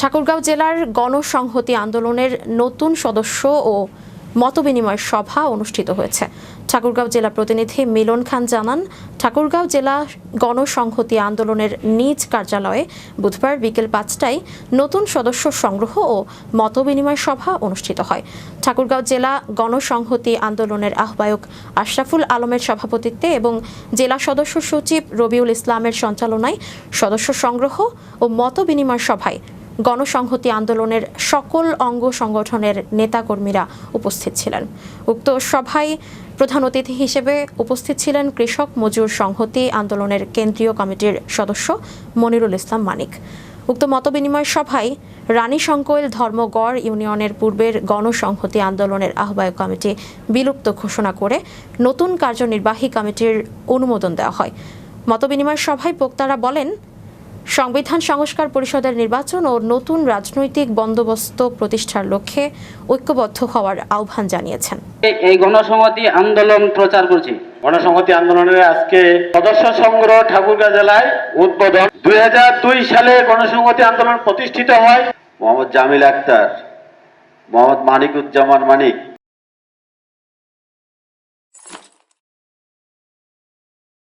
ঠাকুরগাঁও জেলার গণসংহতি আন্দোলনের নতুন সদস্য ও মতবিনিময় সভা অনুষ্ঠিত হয়েছে। ঠাকুরগাঁও জেলা প্রতিনিধি মিলন খান জানান, ঠাকুরগাঁও জেলা গণসংহতি আন্দোলনের নিজ কার্যালয়ে বুধবার বিকেল পাঁচটায় নতুন সদস্য সংগ্রহ ও মতবিনিময় সভা অনুষ্ঠিত হয়। ঠাকুরগাঁও জেলা গণসংহতি আন্দোলনের আহ্বায়ক আশরাফুল আলমের সভাপতিত্বে এবং জেলা সদস্য সচিব রবিউল ইসলামের সঞ্চালনায় সদস্য সংগ্রহ ও মতবিনিময় সভায় গণসংহতি আন্দোলনের সকল অঙ্গ সংগঠনের নেতাকর্মীরা উপস্থিত ছিলেন। উক্ত সভায় প্রধান অতিথি হিসেবে উপস্থিত ছিলেন কৃষক মজুর সংহতি আন্দোলনের কেন্দ্রীয় কমিটির সদস্য মনিরুল ইসলাম মানিক। উক্ত মতবিনিময় সভায় রানী সংকোয়েল ধর্মগড় ইউনিয়নের পূর্বের গণসংহতি আন্দোলনের আহ্বায়ক কমিটি বিলুপ্ত ঘোষণা করে নতুন কার্যনির্বাহী কমিটির অনুমোদন দেওয়া হয়। মতবিনিময় সভায় বক্তারা বলেন সংবিধান সংস্কার পরিষদের নির্বাচন ও নতুন রাজনৈতিক বন্দোবস্ত প্রতিষ্ঠার লক্ষ্যে ঐক্যবদ্ধ হওয়ার আহ্বান জানিয়েছেন। এই- গণসংহতি আন্দোলন প্রচার করছি। গণসংহতি আন্দোলনের আজকে সদস্য সংগ্রহ ঠাকুরগাঁ জেলায় উদ্বোধন। দুই হাজার দুই সালে গণসংহতি আন্দোলন প্রতিষ্ঠিত হয়। মোহাম্মদ জামিল আক্তার, মোহাম্মদ মানিকুজ্জামান মানিক